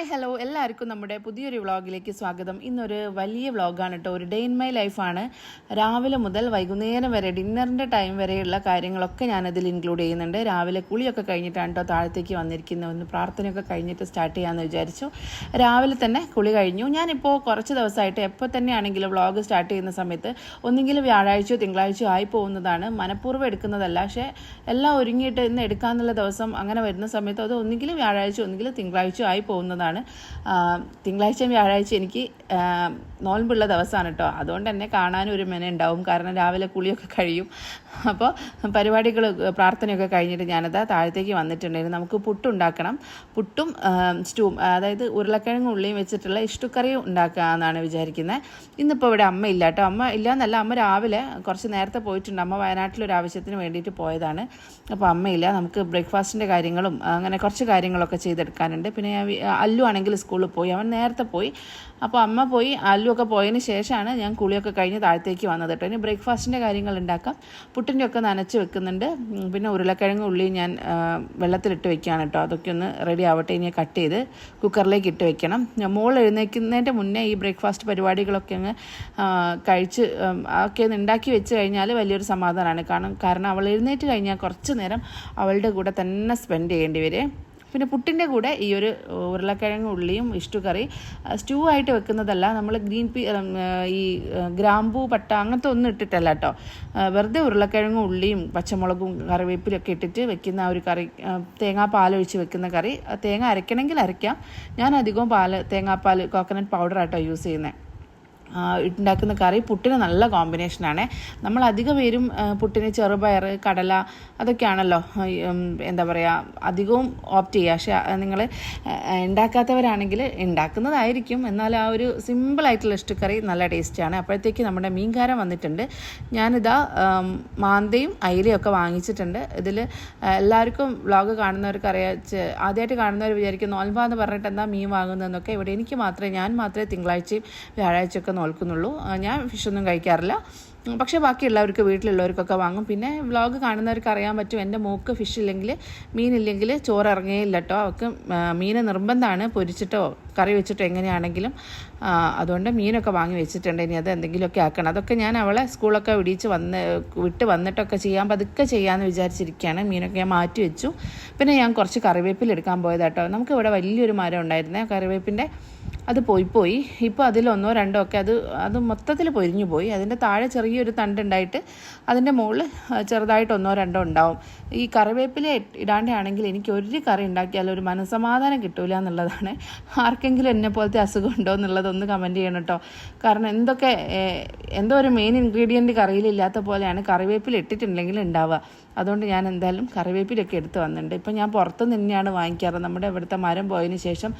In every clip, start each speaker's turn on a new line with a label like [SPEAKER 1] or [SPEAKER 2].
[SPEAKER 1] Hi hello എല്ലാവർക്കും നമ്മുടെ പുതിയൊരു വ്ളോഗിലേക്ക് സ്വാഗതം. ഇന്നൊരു വലിയ വ്ളോഗാണ് കേട്ടോ. ഒരു ഡേ ഇൻ മൈ ലൈഫാണ് രാവിലെ മുതൽ വൈകുന്നേരം വരെ ഡിന്നറിന്റെ ടൈം വരെയുള്ള കാര്യങ്ങളൊക്കെ ഞാനതിൽ ഇൻക്ലൂഡ് ചെയ്യുന്നുണ്ട്. രാവിലെ കുളിയൊക്കെ കഴിഞ്ഞിട്ടാണ് കേട്ടോ താഴത്തേക്ക് വന്നിരിക്കുന്നത് ഒന്ന് പ്രാർത്ഥനയൊക്കെ കഴിഞ്ഞിട്ട് സ്റ്റാർട്ട് ചെയ്യാമെന്ന് വിചാരിച്ചു. രാവിലെ തന്നെ കുളി കഴിഞ്ഞു. ഞാനിപ്പോൾ കുറച്ച് ദിവസമായിട്ട് എപ്പോൾ തന്നെയാണെങ്കിലും വ്ളോഗ് സ്റ്റാർട്ട് ചെയ്യുന്ന സമയത്ത് ഒന്നെങ്കിലും വ്യാഴാഴ്ചയോ തിങ്കളാഴ്ചയോ ആയി പോകുന്നതാണ്. മനഃപൂർവം എടുക്കുന്നതല്ല. പക്ഷേ എല്ലാം ഒരുങ്ങിയിട്ട് ഇന്ന് എടുക്കാമെന്നുള്ള ദിവസം അങ്ങനെ വരുന്ന സമയത്ത് അത് ഒന്നെങ്കിലും വ്യാഴാഴ്ച ഒന്നെങ്കിലും തിങ്കളാഴ്ച ആയി പോകുന്നതാണ്. ആ, തിങ്കളാഴ്ചയും വ്യാഴാഴ്ച എനിക്ക് നോൻപുള്ള ദിവസമാണ് കേട്ടോ. അതുകൊണ്ട് തന്നെ കാണാനും ഒരു മെന ഉണ്ടാവും. കാരണം രാവിലെ കുളിയൊക്കെ കഴിയും. അപ്പോൾ പരിപാടികൾ പ്രാർത്ഥനയൊക്കെ കഴിഞ്ഞിട്ട് ഞാനത് താഴത്തേക്ക് വന്നിട്ടുണ്ടായിരുന്നു. നമുക്ക് പുട്ടുണ്ടാക്കണം പുട്ടും സ്റ്റൂ അതായത് ഉരുളക്കിഴങ്ങും ഉള്ളിയും വെച്ചിട്ടുള്ള ഇഷ്ടുക്കറിയും ഉണ്ടാക്കാമെന്നാണ് വിചാരിക്കുന്നത് ഇന്നിപ്പോൾ ഇവിടെ അമ്മ ഇല്ല കേട്ടോ. അമ്മ ഇല്ല എന്നല്ല അമ്മ രാവിലെ കുറച്ച് നേരത്തെ പോയിട്ടുണ്ട്. അമ്മ വയനാട്ടിലൊരു ആവശ്യത്തിന് വേണ്ടിയിട്ട് പോയതാണ്. അപ്പോൾ അമ്മയില്ല നമുക്ക് ബ്രേക്ക്ഫാസ്റ്റിന്റെ കാര്യങ്ങളും അങ്ങനെ കുറച്ച് കാര്യങ്ങളൊക്കെ ചെയ്തെടുക്കാനുണ്ട്. പിന്നെ ഞാൻ അല്ലു ആണെങ്കിൽ സ്കൂളിൽ പോയി. അവൻ നേരത്തെ പോയി. അപ്പോൾ അമ്മ പോയി അല്ലു ഒക്കെ പോയതിന് ശേഷമാണ് ഞാൻ കുളിയൊക്കെ കഴിഞ്ഞ് താഴത്തേക്ക് വന്നത് കേട്ടോ. ഇനി ബ്രേക്ക്ഫാസ്റ്റിന്റെ കാര്യങ്ങൾ ഉണ്ടാക്കാം. പുട്ടിന്റെ ഒക്കെ നനച്ച് വെക്കുന്നുണ്ട്. പിന്നെ ഉരുളക്കിഴങ്ങ് ഉള്ളി ഞാൻ വെള്ളത്തിലിട്ട് വെക്കുകയാണ് കേട്ടോ. അതൊക്കെ ഒന്ന് റെഡി ആവട്ടെ ഇനി കട്ട് ചെയ്ത് കുക്കറിലേക്ക് ഇട്ട് വെക്കണം. മോൾ എഴുന്നേൽക്കുന്നതിന്റെ മുന്നേ ഈ ബ്രേക്ക്ഫാസ്റ്റ് പരിപാടികളൊക്കെ അങ്ങ് കഴിച്ച് ഒക്കെ ഒന്ന് ഉണ്ടാക്കി വെച്ച് കഴിഞ്ഞാൽ വലിയൊരു സമാധാനമാണ് കാരണം കാരണം അവൾ എഴുന്നേറ്റ് കഴിഞ്ഞാൽ കുറച്ച് നേരം അവളുടെ കൂടെ തന്നെ സ്പെൻഡ് ചെയ്യേണ്ടി വരും. പിന്നെ പുട്ടിന്റെ കൂടെ ഈ ഒരു ഉരുളക്കിഴങ്ങ് ഉള്ളിയും ഇഷ്ടു കറി സ്റ്റൂ ആയിട്ട് വെക്കുന്നതല്ല നമ്മൾ ഗ്രീൻ പീ ഈ ഗ്രാമ്പൂ പട്ട അങ്ങനത്തെ ഒന്നും ഇട്ടിട്ടല്ല കേട്ടോ വെറുതെ ഉരുളക്കിഴങ്ങും ഉള്ളിയും പച്ചമുളകും കറിവേപ്പിലൊക്കെ ഇട്ടിട്ട് വെക്കുന്ന ആ ഒരു കറി തേങ്ങാ പാലൊഴിച്ച് വെക്കുന്ന കറി. തേങ്ങ അരയ്ക്കണമെങ്കിൽ അരയ്ക്കാം ഞാൻ അധികവും പാൽ തേങ്ങാപ്പാൽ കോക്കനട്ട് പൗഡർ ആട്ടോ യൂസ് ചെയ്യുന്നത് ഉണ്ടാക്കുന്ന കറി പുട്ടിന് നല്ല കോമ്പിനേഷനാണ് നമ്മൾ അധിക പേരും പുട്ടിന് ചെറുപയർ കടല അതൊക്കെയാണല്ലോ എന്താ പറയുക അധികവും ഓപ്റ്റ് ചെയ്യുക. പക്ഷേ നിങ്ങൾ ഉണ്ടാക്കാത്തവരാണെങ്കിൽ ഉണ്ടാക്കുന്നതായിരിക്കും. എന്നാൽ ആ ഒരു സിമ്പിളായിട്ടുള്ള ഇഷ്ടക്കറി നല്ല ടേസ്റ്റാണ് അപ്പോഴത്തേക്ക് നമ്മുടെ മീൻകാരം വന്നിട്ടുണ്ട്. ഞാനിതാ മാന്തയും അയിലയും ഒക്കെ വാങ്ങിച്ചിട്ടുണ്ട്. ഇതിൽ എല്ലാവർക്കും വ്ളോഗ് കാണുന്നവർക്ക് അറിയാം ആദ്യമായിട്ട് കാണുന്നവർ വിചാരിക്കും നോൽബാന്ന് പറഞ്ഞിട്ട് എന്താ മീൻ വാങ്ങുന്നതെന്നൊക്കെ? ഇവിടെ എനിക്ക് മാത്രമേ ഞാൻ മാത്രമേ തിങ്കളാഴ്ചയും വ്യാഴാഴ്ചയൊക്കെ നോൽക്കുന്നുള്ളൂ. ഞാൻ ഫിഷൊന്നും കഴിക്കാറില്ല. പക്ഷേ ബാക്കിയുള്ളവർക്ക് വീട്ടിലുള്ളവർക്കൊക്കെ വാങ്ങും. പിന്നെ വ്ളോഗ് കാണുന്നവർക്ക് അറിയാൻ പറ്റും എന്റെ മൂക്ക് ഫിഷ് ഇല്ലെങ്കിൽ മീനില്ലെങ്കിൽ ചോറ് ഇറങ്ങുകയില്ല കേട്ടോ അവർക്ക് മീൻ നിർബന്ധമാണ്. പൊരിച്ചിട്ടോ കറി വെച്ചിട്ടോ എങ്ങനെയാണെങ്കിലും അതുകൊണ്ട് മീനൊക്കെ വാങ്ങി വെച്ചിട്ടുണ്ട്. ഇനി അത് എന്തെങ്കിലുമൊക്കെ ആക്കണം. അതൊക്കെ ഞാൻ അവളെ സ്കൂളൊക്കെ വിടിച്ച് വന്ന് വിട്ട് വന്നിട്ടൊക്കെ ചെയ്യാം. പതുക്കെ ചെയ്യാമെന്ന് വിചാരിച്ചിരിക്കുകയാണ്. മീനൊക്കെ ഞാൻ മാറ്റി വെച്ചു. പിന്നെ ഞാൻ കുറച്ച് കറിവേപ്പിലെടുക്കാൻ പോയതാട്ടോ. നമുക്ക് ഇവിടെ വലിയൊരു മരം ഉണ്ടായിരുന്നേ. കറിവേപ്പിന്റെ അത് പോയി പോയി. ഇപ്പോൾ അതിലൊന്നോ രണ്ടോ ഒക്കെ അത് അത് മൊത്തത്തിൽ പൊരിഞ്ഞു പോയി. അതിന്റെ താഴെ ചെറിയൊരു തണ്ടുണ്ടായിട്ട് അതിന്റെ മുകളിൽ ചെറുതായിട്ട് ഒന്നോ രണ്ടോ ഉണ്ടാവും. ഈ കറിവേപ്പില ഇടാണ്ടാണെങ്കിൽ എനിക്ക് ഒരു കറി ഉണ്ടാക്കിയാൽ ഒരു മനസ്സമാധാനം കിട്ടൂല എന്നുള്ളതാണ്. ആർക്കെങ്കിലും എന്നെ പോലത്തെ അസുഖം ഉണ്ടോ എന്നുള്ളതൊന്ന് കമന്റ് ചെയ്യണം കേട്ടോ. കാരണം എന്തൊക്കെ എന്തോ ഒരു മെയിൻ ഇൻഗ്രീഡിയന്റ് കറിയിലില്ലാത്ത പോലെയാണ് കറിവേപ്പില ഇട്ടിട്ടുണ്ടെങ്കിൽ ഉണ്ടാവുക. അതുകൊണ്ട് ഞാൻ എന്തായാലും കറിവേപ്പിലൊക്കെ എടുത്ത് വന്നിട്ടുണ്ട്. ഇപ്പം ഞാൻ പുറത്ത് തന്നെയാണ് വാങ്ങിക്കാറ്. നമ്മുടെ ഇവിടുത്തെ മരം പോയതിന് ശേഷം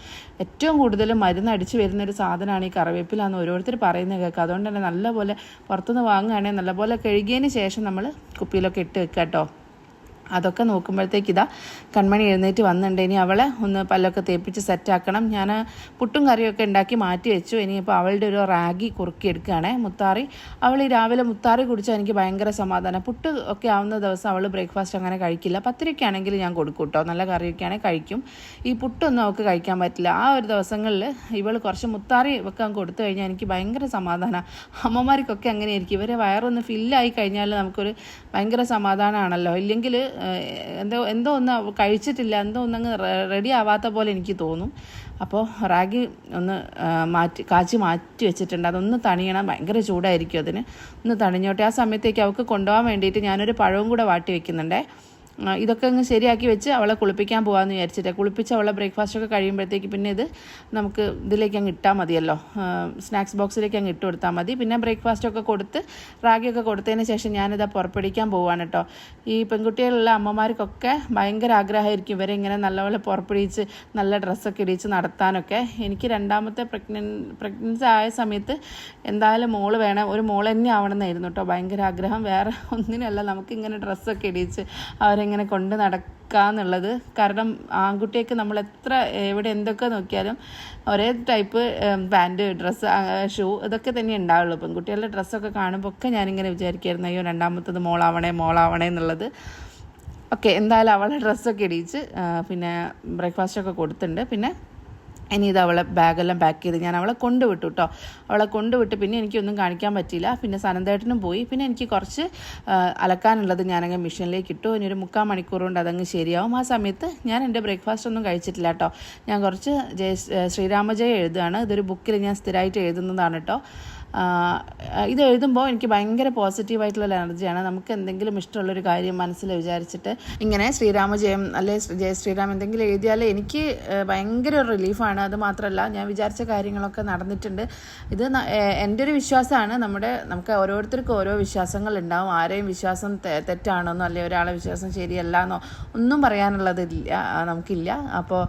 [SPEAKER 1] ഏറ്റവും കൂടുതൽ മരുന്ന് അടിച്ച് വരുന്ന ഒരു സാധനമാണ് ഈ കറിവേപ്പില എന്ന് ഓരോരുത്തർ പറയുന്നത് കേൾക്കുക അതുകൊണ്ട് തന്നെ നല്ലപോലെ പുറത്തുനിന്ന് വാങ്ങുകയാണെങ്കിൽ നല്ലപോലെ കഴുകിയതിന് ശേഷം നമ്മൾ കുപ്പിയിലൊക്കെ ഇട്ട് വെക്കുക കേട്ടോ അതൊക്കെ നോക്കുമ്പോഴത്തേക്ക് ഇതാ കൺമണി എഴുന്നേറ്റ് വന്നിട്ടുണ്ട്. ഇനി അവളെ ഒന്ന് പല്ലൊക്കെ തേപ്പിച്ച് സെറ്റാക്കണം ഞാൻ പുട്ടും കറിയൊക്കെ ഉണ്ടാക്കി മാറ്റി വെച്ചു. ഇനിയിപ്പോൾ അവളുടെ ഒരു റാഗി കുറുക്കി എടുക്കുകയാണേ. മുത്താറി അവൾ ഈ രാവിലെ മുത്താറി കുടിച്ചാൽ എനിക്ക് ഭയങ്കര സമാധാനം. പുട്ട് ഒക്കെ ആവുന്ന ദിവസം അവൾ ബ്രേക്ക്ഫാസ്റ്റ് അങ്ങനെ കഴിക്കില്ല. പത്തിരിയൊക്കെ ആണെങ്കിൽ ഞാൻ കൊടുക്കും കേട്ടോ നല്ല കറിയൊക്കെ ആണെങ്കിൽ കഴിക്കും. ഈ പുട്ടൊന്നും അവൾക്ക് കഴിക്കാൻ പറ്റില്ല. ആ ഒരു ദിവസങ്ങളിൽ ഇവൾ കുറച്ച് മുത്താറി വെക്കാൻ കൊടുത്തു കഴിഞ്ഞാൽ എനിക്ക് ഭയങ്കര സമാധാനമാണ് അമ്മമാർക്കൊക്കെ അങ്ങനെയായിരിക്കും. ഇവരെ വയറൊന്ന് ഫില്ലായി കഴിഞ്ഞാൽ നമുക്കൊരു ഭയങ്കര സമാധാനമാണല്ലോ ഇല്ലെങ്കിൽ എന്തോ എന്തോ ഒന്ന് കഴിച്ചിട്ടില്ല എന്തോ ഒന്നങ്ങ് റെഡി ആവാത്ത പോലെ എനിക്ക് തോന്നും. അപ്പോൾ റാഗി ഒന്ന് മാറ്റി കാച്ചി മാറ്റി വെച്ചിട്ടുണ്ട്. അതൊന്ന് തണിയണം. ഭയങ്കര ചൂടായിരിക്കും അതിന്. ഒന്ന് തണിഞ്ഞോട്ടെ. ആ സമയത്തേക്ക് അവൾക്ക് കൊണ്ടുപോകാൻ വേണ്ടിയിട്ട് ഞാനൊരു പഴവും കൂടെ വാട്ടി വെക്കുന്നുണ്ടേ. ഇതൊക്കെ അങ്ങ് ശരിയാക്കി വെച്ച് അവളെ കുളിപ്പിക്കാൻ പോകാമെന്ന് വിചാരിച്ചിട്ട്. കുളിപ്പിച്ച് അവളെ ബ്രേക്ക്ഫാസ്റ്റ് ഒക്കെ കഴിയുമ്പോഴത്തേക്ക് പിന്നെ ഇത് നമുക്ക് ഇതിലേക്ക് അങ്ങ് ഇട്ടാൽ മതിയല്ലോ. സ്നാക്സ് ബോക്സിലേക്ക് അങ്ങ് ഇട്ട് കൊടുത്താൽ മതി. പിന്നെ ബ്രേക്ക്ഫാസ്റ്റ് ഒക്കെ കൊടുത്ത് റാഗിയൊക്കെ കൊടുത്തതിന് ശേഷം ഞാനിതാ പുറപ്പെടിക്കാൻ പോവാണ് കേട്ടോ ഈ പെൺകുട്ടികളുള്ള അമ്മമാർക്കൊക്കെ ഭയങ്കര ആഗ്രഹമായിരിക്കും. ഇവരെ ഇങ്ങനെ നല്ലപോലെ പുറപ്പെടിച്ച് നല്ല ഡ്രസ്സൊക്കെ ഇടിച്ച് നടത്താനൊക്കെ. എനിക്ക് രണ്ടാമത്തെ പ്രഗ്നൻ പ്രഗ്നൻസി ആയ സമയത്ത് എന്തായാലും മോൾ വേണം ഒരു മോൾ തന്നെ ആവണമെന്നായിരുന്നു കേട്ടോ ഭയങ്കര ആഗ്രഹം. വേറെ ഒന്നിനല്ല നമുക്കിങ്ങനെ ഡ്രസ്സൊക്കെ ഇടിച്ച് അവരെങ്ങനെ കൊണ്ട് നടക്കാന്നുള്ളത്. കാരണം ആൺകുട്ടിയൊക്കെ നമ്മൾ എത്ര എവിടെ എന്തൊക്കെ നോക്കിയാലും ഒരേ ടൈപ്പ് പാന്റ് ഡ്രസ്സ് ഷൂ ഇതൊക്കെ തന്നെ ഉണ്ടാവുള്ളൂ. പെൺകുട്ടികളുടെ ഡ്രസ്സൊക്കെ കാണുമ്പോൾ ഒക്കെ ഞാനിങ്ങനെ വിചാരിക്കായിരുന്നു അയ്യോ രണ്ടാമത്തത് മോളാവണേ മോളാവണേ എന്നുള്ളത്. ഓക്കെ എന്തായാലും അവളെ ഡ്രസ്സൊക്കെ ഇടിയിച്ച് പിന്നെ ബ്രേക്ക്ഫാസ്റ്റൊക്കെ കൊടുത്തിട്ടുണ്ട്. പിന്നെ ഇനി ഇത് അവളെ ബാഗെല്ലാം പാക്ക് ചെയ്ത് ഞാൻ അവളെ കൊണ്ടുവിട്ടു കേട്ടോ അവളെ കൊണ്ടുവിട്ട് പിന്നെ എനിക്കൊന്നും കാണിക്കാൻ പറ്റിയില്ല. പിന്നെ സനന്തേട്ടനും പോയി. പിന്നെ എനിക്ക് കുറച്ച് അലക്കാനുള്ളത് ഞാനങ്ങ് മെഷീനിലേക്ക് ഇട്ടു. ഇനി ഒരു മുക്കാൽ മണിക്കൂർ കൊണ്ട് അതങ്ങ് ശരിയാവും. ആ സമയത്ത് ഞാൻ എന്റെ ബ്രേക്ക്ഫാസ്റ്റ് ഒന്നും കഴിച്ചിട്ടില്ല കേട്ടോ ഞാൻ കുറച്ച് ജയ ശ്രീരാമജയ എഴുതുകയാണ്. ഇതൊരു ബുക്കിൽ ഞാൻ സ്ഥിരമായിട്ട് എഴുതുന്നതാണ് കേട്ടോ ഇത് എഴുതുമ്പോൾ എനിക്ക് ഭയങ്കര പോസിറ്റീവായിട്ടുള്ള എനർജിയാണ് നമുക്ക് എന്തെങ്കിലും ഇഷ്ടമുള്ളൊരു കാര്യം മനസ്സിൽ വിചാരിച്ചിട്ട് ഇങ്ങനെ ശ്രീരാമജയം അല്ലെ ശ്രീ- ജയ ശ്രീരാം എന്തെങ്കിലും എഴുതിയാൽ എനിക്ക് ഭയങ്കര ഒരു റിലീഫാണ് അത് മാത്രമല്ല ഞാൻ വിചാരിച്ച കാര്യങ്ങളൊക്കെ നടന്നിട്ടുണ്ട്. ഇത് എന്റെ ഒരു വിശ്വാസമാണ്. നമ്മുടെ നമുക്ക് ഓരോരുത്തർക്കും ഓരോ വിശ്വാസങ്ങൾ ഉണ്ടാവും. ആരെയും വിശ്വാസം തെറ്റാണെന്നോ അല്ലെങ്കിൽ ഒരാളെ വിശ്വാസം ശരിയല്ല എന്നോ ഒന്നും പറയാനുള്ളത് നമുക്കില്ല. അപ്പോൾ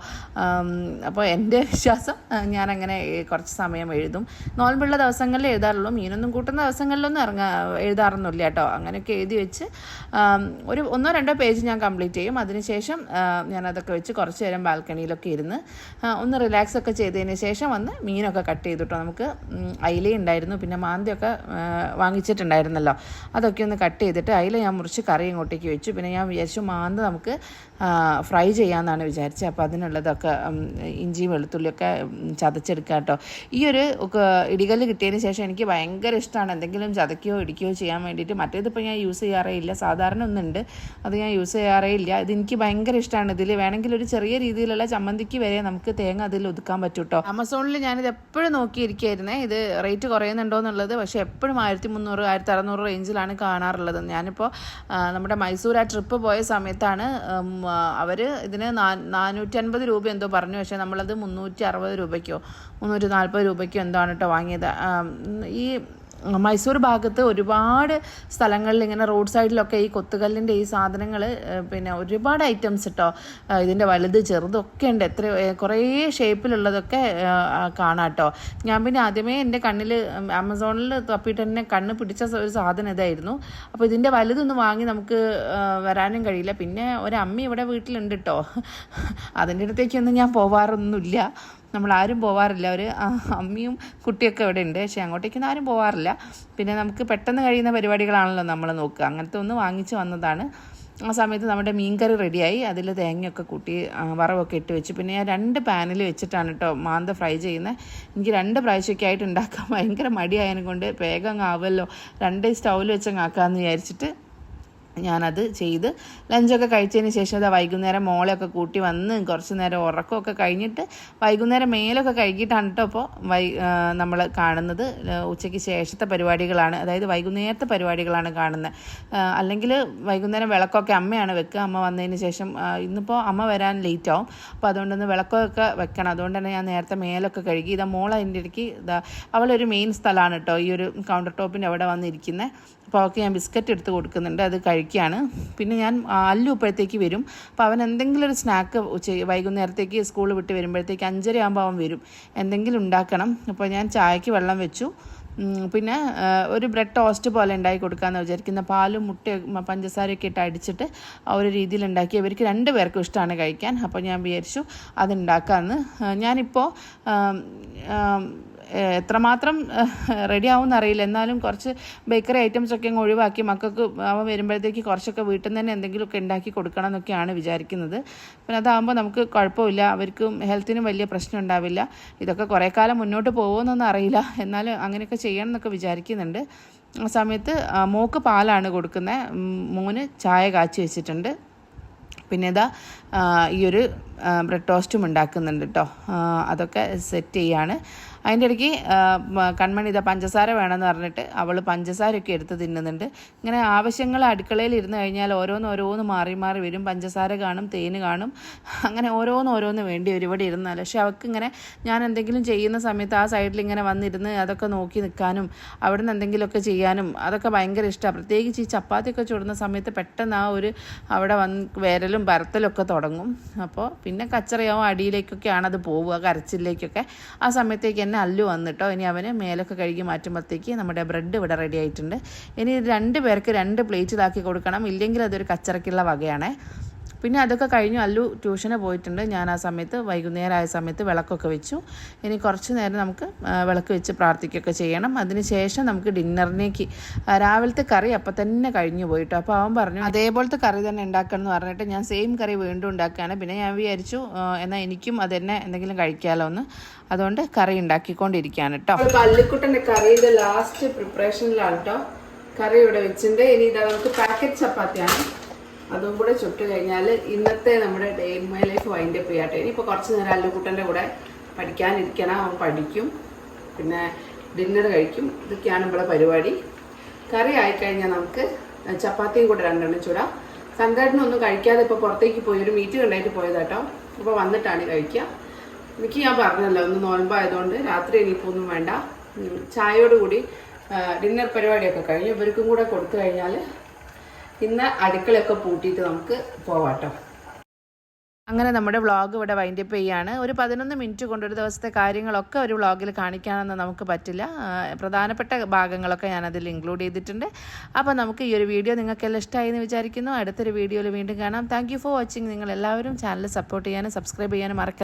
[SPEAKER 1] അപ്പോൾ എന്റെ വിശ്വാസം ഞാനങ്ങനെ കുറച്ച് സമയം എഴുതും. നോൽമ്പുള്ള ദിവസങ്ങളിൽ എഴുതാറുള്ളൂ. മീനൊന്നും കൂട്ടുന്ന ദിവസങ്ങളിലൊന്നും ഇറങ്ങാ എഴുതാറൊന്നുമില്ല കേട്ടോ. അങ്ങനെയൊക്കെ എഴുതി വെച്ച് ഒരു ഒന്നോ രണ്ടോ പേജ് ഞാൻ കംപ്ലീറ്റ് ചെയ്യും. അതിനുശേഷം ഞാനതൊക്കെ വെച്ച് കുറച്ച് നേരം ബാൽക്കണിയിലൊക്കെ ഇരുന്ന് ഒന്ന് റിലാക്സ് ഒക്കെ ചെയ്തതിന് ശേഷം വന്ന് മീനൊക്കെ കട്ട് ചെയ്തിട്ടോ. നമുക്ക് അയില ഉണ്ടായിരുന്നു. പിന്നെ മാന്തിയൊക്കെ വാങ്ങിച്ചിട്ടുണ്ടായിരുന്നല്ലോ. അതൊക്കെ ഒന്ന് കട്ട് ചെയ്തിട്ട് അയില ഞാൻ മുറിച്ച് കറി ഇങ്ങോട്ടേക്ക് വെച്ചു. പിന്നെ ഞാൻ വിചാരിച്ചു മാന്ത് നമുക്ക് ഫ്രൈ ചെയ്യാമെന്നാണ് വിചാരിച്ചത് അപ്പോൾ അതിനുള്ളതൊക്കെ ഇഞ്ചി വെളുത്തുള്ളിയൊക്കെ ചതച്ചെടുക്കാം കേട്ടോ ഈ ഒരു ഇടികല്ല് കിട്ടിയതിന് ശേഷം എനിക്ക് ഭയങ്കര ഇഷ്ടമാണ് എന്തെങ്കിലും ചതയ്ക്കുകയോ ഇടിക്കുകയോ ചെയ്യാൻ വേണ്ടിയിട്ട്. മറ്റേതിപ്പോൾ ഞാൻ യൂസ് ചെയ്യാറേ ഇല്ല. സാധാരണ ഒന്നുണ്ട്. അത് ഞാൻ യൂസ് ചെയ്യാറേ ഇല്ല. ഇത് എനിക്ക് ഭയങ്കര ഇഷ്ടമാണ്. ഇതിൽ വേണമെങ്കിൽ ഒരു ചെറിയ രീതിയിലുള്ള ചമ്മന്തിക്ക് വരെ നമുക്ക് തേങ്ങ അതിൽ ഒതുക്കാൻ പറ്റും കേട്ടോ ആമസോണിൽ ഞാനിത് എപ്പോഴും നോക്കിയിരിക്കുകയായിരുന്നേ ഇത് റേറ്റ് കുറയുന്നുണ്ടോ എന്നുള്ളത്. പക്ഷേ എപ്പോഴും ആയിരത്തി മുന്നൂറ് ആയിരത്തി അറുന്നൂറ് റേഞ്ചിലാണ് കാണാറുള്ളത്. ഞാനിപ്പോൾ നമ്മുടെ മൈസൂർ ആ ട്രിപ്പ് പോയ സമയത്താണ് അവർ ഇതിന് നാനൂറ്റി അൻപത് രൂപ എന്തോ പറഞ്ഞു. പക്ഷേ നമ്മളത് മുന്നൂറ്റി അറുപത് രൂപയ്ക്കോ മുന്നൂറ്റി നാൽപ്പത് രൂപയ്ക്ക് എന്താണ് കേട്ടോ വാങ്ങിയത്. ഈ മൈസൂർ ഭാഗത്ത് ഒരുപാട് സ്ഥലങ്ങളിൽ ഇങ്ങനെ റോഡ് സൈഡിലൊക്കെ ഈ കൊത്തുകല്ലിന്റെ ഈ സാധനങ്ങൾ പിന്നെ ഒരുപാട് ഐറ്റംസ് കേട്ടോ ഇതിന്റെ വലുത് ചെറുതൊക്കെ ഉണ്ട്. എത്ര കുറേ ഷേപ്പിലുള്ളതൊക്കെ കാണാം കേട്ടോ ഞാൻ പിന്നെ ആദ്യമേ എന്റെ കണ്ണിൽ ആമസോണിൽ തപ്പിയിട്ട് തന്നെ കണ്ണ് പിടിച്ച ഒരു സാധനം ഇതായിരുന്നു. അപ്പോൾ ഇതിന്റെ വലുതൊന്നും വാങ്ങി നമുക്ക് വരാനും കഴിയില്ല. പിന്നെ ഒരു ഇവിടെ വീട്ടിലുണ്ട് കേട്ടോ അതിന്റെ അടുത്തേക്കൊന്നും ഞാൻ പോവാറൊന്നുമില്ല. നമ്മളാരും പോവാറില്ല. ഒരു അമ്മിയും കുട്ടിയൊക്കെ ഇവിടെ ഉണ്ട്. പക്ഷേ അങ്ങോട്ടേക്ക് ആരും പോവാറില്ല. പിന്നെ നമുക്ക് പെട്ടെന്ന് കഴിയുന്ന പരിപാടികളാണല്ലോ നമ്മൾ നോക്കുക. അങ്ങനത്തെ ഒന്ന് വാങ്ങിച്ച് വന്നതാണ്. ആ സമയത്ത് നമ്മുടെ മീൻകറി റെഡിയായി. അതിൽ തേങ്ങയൊക്കെ കൂട്ടി വറവൊക്കെ ഇട്ട് വെച്ചു. പിന്നെ ഞാൻ രണ്ട് പാനിൽ വെച്ചിട്ടാണ് കേട്ടോ മാന്ത ഫ്രൈ ചെയ്യുന്നത്. എനിക്ക് രണ്ട് പ്രാവശ്യമൊക്കെ ആയിട്ട് ഉണ്ടാക്കാൻ ഭയങ്കര മടിയായതിനെ കൊണ്ട് വേഗം ആവുമല്ലോ. രണ്ട് സ്റ്റൗവിൽ വെച്ചങ്ങ് ആക്കാമെന്ന് വിചാരിച്ചിട്ട് ഞാനത് ചെയ്ത് ലഞ്ചൊക്കെ കഴിച്ചതിന് ശേഷം അതാ വൈകുന്നേരം മോളെയൊക്കെ കൂട്ടി വന്ന് കുറച്ച് നേരം ഉറക്കമൊക്കെ കഴിഞ്ഞിട്ട് വൈകുന്നേരം മേലൊക്കെ കഴുകിയിട്ടാണ് കേട്ടോ ഇപ്പോൾ വൈ നമ്മൾ കാണുന്നത്. ഉച്ചയ്ക്ക് ശേഷത്തെ പരിപാടികളാണ്. അതായത് വൈകുന്നേരത്തെ പരിപാടികളാണ് കാണുന്നത് അല്ലെങ്കിൽ വൈകുന്നേരം വിളക്കൊക്കെ അമ്മയാണ് വെക്കുക. അമ്മ വന്നതിന് ശേഷം ഇന്നിപ്പോൾ അമ്മ വരാൻ ലേറ്റ് ആവും അപ്പോൾ അതുകൊണ്ട് അതുകൊണ്ടൊന്ന് വിളക്കൊക്കെ വെക്കണം. അതുകൊണ്ട് തന്നെ ഞാൻ നേരത്തെ മേലൊക്കെ കഴുകി ഇതാ മോൾ അതിന്റെ ഇടയ്ക്ക് ഇതാ അവളൊരു മെയിൻ സ്ഥലമാണ് കേട്ടോ ഈ ഒരു കൗണ്ടർ ടോപ്പിന്റെ അവിടെ വന്നിരിക്കുന്നത് അപ്പോൾ അവൾക്ക് ഞാൻ ബിസ്ക്കറ്റ് എടുത്ത് കൊടുക്കുന്നുണ്ട്. അത് കഴിക്കുകയാണ്. പിന്നെ ഞാൻ അല്ലു ഇപ്പോഴത്തേക്ക് വരും. അപ്പോൾ അവൻ എന്തെങ്കിലും ഒരു സ്നാക്ക് വൈകുന്നേരത്തേക്ക് സ്കൂൾ വിട്ട് വരുമ്പോഴത്തേക്ക് അഞ്ചര ആകുമ്പോൾ അവൻ വരും. എന്തെങ്കിലും ഉണ്ടാക്കണം. അപ്പോൾ ഞാൻ ചായക്ക് വെള്ളം വെച്ചു. പിന്നെ ഒരു ബ്രെഡ് ടോസ്റ്റ് പോലെ ഉണ്ടാക്കി കൊടുക്കാമെന്ന് വിചാരിക്കുന്ന. പാലും മുട്ടയും പഞ്ചസാരയൊക്കെ ഇട്ട് അടിച്ചിട്ട് ആ ഒരു രീതിയിൽ ഉണ്ടാക്കി. ഇവർക്ക് രണ്ട് പേർക്കും ഇഷ്ടമാണ് കഴിക്കാൻ. അപ്പോൾ ഞാൻ വിചാരിച്ചു അതുണ്ടാക്കാമെന്ന് ഞാനിപ്പോൾ എത്രമാത്രം റെഡി ആവുമെന്ന് അറിയില്ല. എന്നാലും കുറച്ച് ബേക്കറി ഐറ്റംസ് ഒക്കെ അങ്ങ് ഒഴിവാക്കി മക്കൾക്ക് അവൻ വരുമ്പോഴത്തേക്ക് കുറച്ചൊക്കെ വീട്ടിൽ നിന്ന് തന്നെ എന്തെങ്കിലുമൊക്കെ ഉണ്ടാക്കി കൊടുക്കണം എന്നൊക്കെയാണ് വിചാരിക്കുന്നത്. പിന്നെ അതാകുമ്പോൾ നമുക്ക് കുഴപ്പമില്ല. അവർക്കും ഹെൽത്തിനും വലിയ പ്രശ്നം ഉണ്ടാവില്ല. ഇതൊക്കെ കുറേ കാലം മുന്നോട്ട് പോകുമെന്നൊന്നും അറിയില്ല. എന്നാലും അങ്ങനെയൊക്കെ ചെയ്യണം എന്നൊക്കെ വിചാരിക്കുന്നുണ്ട്. ആ സമയത്ത് മോക്ക് പാലാണ് കൊടുക്കുന്നത് മോന് ചായ കാച്ചി വെച്ചിട്ടുണ്ട്. പിന്നെ ഇതാ ഈ ഒരു ബ്രെഡ് ടോസ്റ്റും ഉണ്ടാക്കുന്നുണ്ട് കേട്ടോ അതൊക്കെ സെറ്റ് ചെയ്യാണ്. അതിന്റെ ഇടയ്ക്ക് കൺമണി ഇതാ പഞ്ചസാര വേണമെന്ന് പറഞ്ഞിട്ട് അവൾ പഞ്ചസാരയൊക്കെ എടുത്ത് തിന്നുന്നുണ്ട്. ഇങ്ങനെ ആവശ്യങ്ങൾ അടുക്കളയിൽ ഇരുന്ന് കഴിഞ്ഞാൽ ഓരോന്ന് ഓരോന്ന് മാറി മാറി വരും. പഞ്ചസാര കാണും തേന് കാണും. അങ്ങനെ ഓരോന്ന് ഓരോന്ന് വേണ്ടി വരും ഇവിടെ ഇരുന്നാൽ. പക്ഷെ അവൾക്ക് ഇങ്ങനെ ഞാൻ എന്തെങ്കിലും ചെയ്യുന്ന സമയത്ത് ആ സൈഡിൽ ഇങ്ങനെ വന്നിരുന്ന് അതൊക്കെ നോക്കി നിൽക്കാനും അവിടെ നിന്ന് എന്തെങ്കിലുമൊക്കെ ചെയ്യാനും അതൊക്കെ ഭയങ്കര ഇഷ്ടമാണ് പ്രത്യേകിച്ച് ഈ ചപ്പാത്തിയൊക്കെ ചുടുന്ന സമയത്ത് പെട്ടെന്ന് ആ ഒരു അവിടെ വന്ന് വേരലും പരത്തലൊക്കെ തുടങ്ങും. അപ്പോൾ പിന്നെ കച്ചറയാവും അടിയിലേക്കൊക്കെയാണ് അത് പോവുക കരച്ചിലേക്കൊക്കെ. ആ സമയത്തേക്ക് എന്നെ അല്ലു വന്നിട്ടോ. ഇനി അവന് മേലൊക്കെ കഴുകി മാറ്റുമ്പോഴത്തേക്ക് നമ്മുടെ ബ്രെഡ് ഇവിടെ റെഡി ആയിട്ടുണ്ട്. ഇനി ഇത് രണ്ട് പേർക്ക് രണ്ട് പ്ലേറ്റിലാക്കി കൊടുക്കണം. ഇല്ലെങ്കിൽ അതൊരു കച്ചറയ്ക്കുള്ള വകയാണേ. പിന്നെ അതൊക്കെ കഴിഞ്ഞു. അല്ലു ട്യൂഷന് പോയിട്ടുണ്ട്. ഞാൻ ആ സമയത്ത് വൈകുന്നേരം ആയ സമയത്ത് വിളക്കൊക്കെ വെച്ചു. ഇനി കുറച്ച് നേരം നമുക്ക് വിളക്ക് വെച്ച് പ്രാർത്ഥിക്കുകയൊക്കെ ചെയ്യണം. അതിന് ശേഷം നമുക്ക് ഡിന്നറിനേക്ക് രാവിലത്തെ കറി അപ്പം തന്നെ കഴിഞ്ഞു പോയിട്ടോ. അപ്പോൾ അവൻ പറഞ്ഞു അതേപോലത്തെ കറി തന്നെ ഉണ്ടാക്കണം എന്ന് പറഞ്ഞിട്ട് ഞാൻ സെയിം കറി വീണ്ടും ഉണ്ടാക്കുകയാണ്. പിന്നെ ഞാൻ വിചാരിച്ചു എന്നാൽ എനിക്കും അത് തന്നെ എന്തെങ്കിലും കഴിക്കാമല്ലോ എന്ന്. അതുകൊണ്ട് കറി ഉണ്ടാക്കിക്കൊണ്ടിരിക്കുകയാണ് കേട്ടോ പള്ളിക്കുട്ടന്റെ കറിയുടെ ലാസ്റ്റ് പ്രിപ്പറേഷനിലാണ് കേട്ടോ കറി ഇവിടെ വെച്ചിട്ടുണ്ട്. ഇനി ഇതാ നമുക്ക് പാക്കറ്റ് ചപ്പാത്തിയാണ്. അതും കൂടെ ചുട്ട് കഴിഞ്ഞാൽ ഇന്നത്തെ നമ്മുടെ day my life wind up ചെയ്യാട്ടെ. ഇനിയിപ്പോൾ കുറച്ച് നേരം അല്ലുകുട്ടന്റെ കൂടെ പഠിക്കാനിരിക്കണം. അവൻ പഠിക്കും. പിന്നെ ഡിന്നർ കഴിക്കും. ഇതൊക്കെയാണ് ഇവിടെ പരിപാടി. കറി ആയിക്കഴിഞ്ഞാൽ നമുക്ക് ചപ്പാത്തിയും കൂടെ രണ്ടെണ്ണം ചൂടാം. സങ്കടനൊന്നും കഴിക്കാതെ ഇപ്പോൾ പുറത്തേക്ക് പോയി ഒരു മീറ്റ് കണ്ടായിട്ട് പോയതാട്ടോ. അപ്പോൾ വന്നിട്ടാണ് കഴിക്കുക. എനിക്ക് ഞാൻ പറഞ്ഞല്ലോ ഒന്ന് നോൻപായതുകൊണ്ട് രാത്രി ഇനിയിപ്പോൾ ഒന്നും വേണ്ട. ചായയോടുകൂടി ഡിന്നർ പരിപാടിയൊക്കെ കഴിഞ്ഞു. ഇവർക്കും കൂടെ കൊടുത്തു കഴിഞ്ഞാൽ ഇന്ന് അടുക്കളയൊക്കെ പൂട്ടിയിട്ട് നമുക്ക് പോവാട്ടോ അങ്ങനെ നമ്മുടെ വ്ളോഗ് ഇവിടെ വൈൻഡപ്പ് ചെയ്യാണ്. ഒരു പതിനൊന്ന് മിനിറ്റ് കൊണ്ട് ഒരു ദിവസത്തെ കാര്യങ്ങളൊക്കെ ഒരു വ്ളോഗിൽ കാണിക്കാനൊന്നും നമുക്ക് പറ്റില്ല. പ്രധാനപ്പെട്ട ഭാഗങ്ങളൊക്കെ ഞാൻ അതിൽ ഇൻക്ലൂഡ് ചെയ്തിട്ടുണ്ട്. അപ്പോൾ നമുക്ക് ഈ ഒരു വീഡിയോ നിങ്ങൾക്കെല്ലാം ഇഷ്ടമായി എന്ന് വിചാരിക്കുന്നു. അടുത്തൊരു വീഡിയോയിൽ വീണ്ടും കാണാം. താങ്ക് ഫോർ വാച്ചിങ് നിങ്ങൾ എല്ലാവരും ചാനൽ സപ്പോർട്ട് ചെയ്യാനും സബ്സ്ക്രൈബ് ചെയ്യാനും മറക്ക